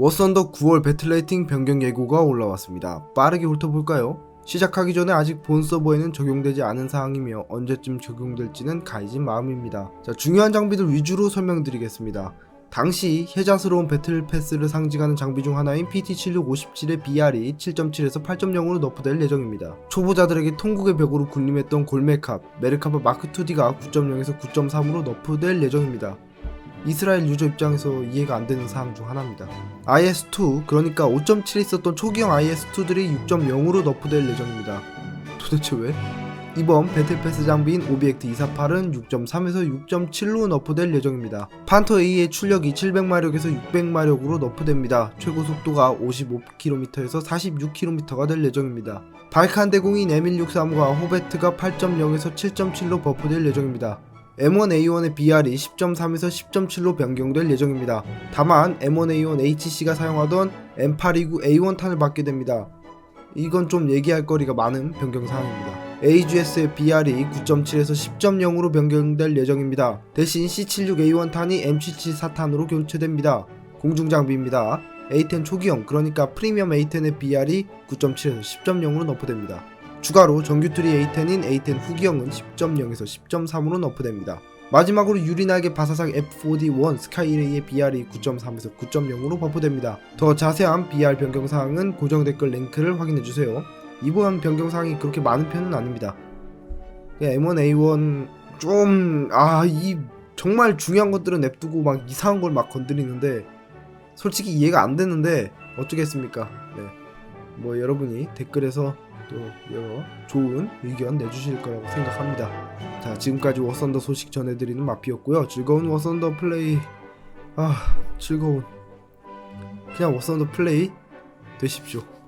워썬더 9월 배틀레이팅 변경 예고가 올라왔습니다. 빠르게 훑어볼까요? 시작하기 전에 아직 본 서버에는 적용되지 않은 사항이며 언제쯤 적용될지는 가이진 마음입니다. 자, 중요한 장비들 위주로 설명드리겠습니다. 당시 혜자스러운 배틀 패스를 상징하는 장비 중 하나인 PT7657의 BR이 7.7에서 8.0으로 너프될 예정입니다. 초보자들에게 통곡의 벽으로 군림했던 골메캅, 메르카바 마크2D가 9.0에서 9.3으로 너프될 예정입니다. 이스라엘 유저 입장에서 이해가 안 되는 사항 중 하나입니다. IS2 그러니까 5.7에 있었던 초기형 IS2들이 6.0으로 너프될 예정입니다. 도대체 왜? 이번 배틀패스 장비인 오비액트 248은 6.3에서 6.7로 너프될 예정입니다. 판터 A의 출력이 700마력에서 600마력으로 너프됩니다. 최고 속도가 55km에서 46km가 될 예정입니다. 발칸 대공인 M163과 호베트가 8.0에서 7.7로 버프될 예정입니다. M1A1의 BR이 10.3에서 10.7로 변경될 예정입니다. 다만 M1A1 HC가 사용하던 M829A1 탄을 받게 됩니다. 이건 좀 얘기할 거리가 많은 변경 사항입니다. AGS의 BR이 9.7에서 10.0으로 변경될 예정입니다. 대신 C76A1 탄이 M77 4탄으로 교체됩니다. 공중장비입니다. A10 초기형 그러니까 프리미엄 A10의 BR이 9.7에서 10.0으로 너프됩니다. 추가로 정규트리 A10인 A10 후기형은 10.0에서 10.3으로 너프됩니다. 마지막으로 유리나게 바사삭 F4D1 스카이레이의 BR이 9.3에서 9.0으로 버프됩니다. 더 자세한 BR 변경 사항은 고정 댓글 링크를 확인해 주세요. 이번 변경 사항이 그렇게 많은 편은 아닙니다. M1A1 좀 아 이 정말 중요한 것들은 냅두고 막 이상한 걸 막 건드리는데 솔직히 이해가 안 되는데 어쩌겠습니까? 네. 뭐 여러분이 댓글에서 또 여러 좋은 의견 내주실 거라고 생각합니다. 자 지금까지 워선더 소식 전해드리는 마피였고요. 즐거운 워선더 플레이 아 즐거운 그냥 워선더 플레이 되십시오.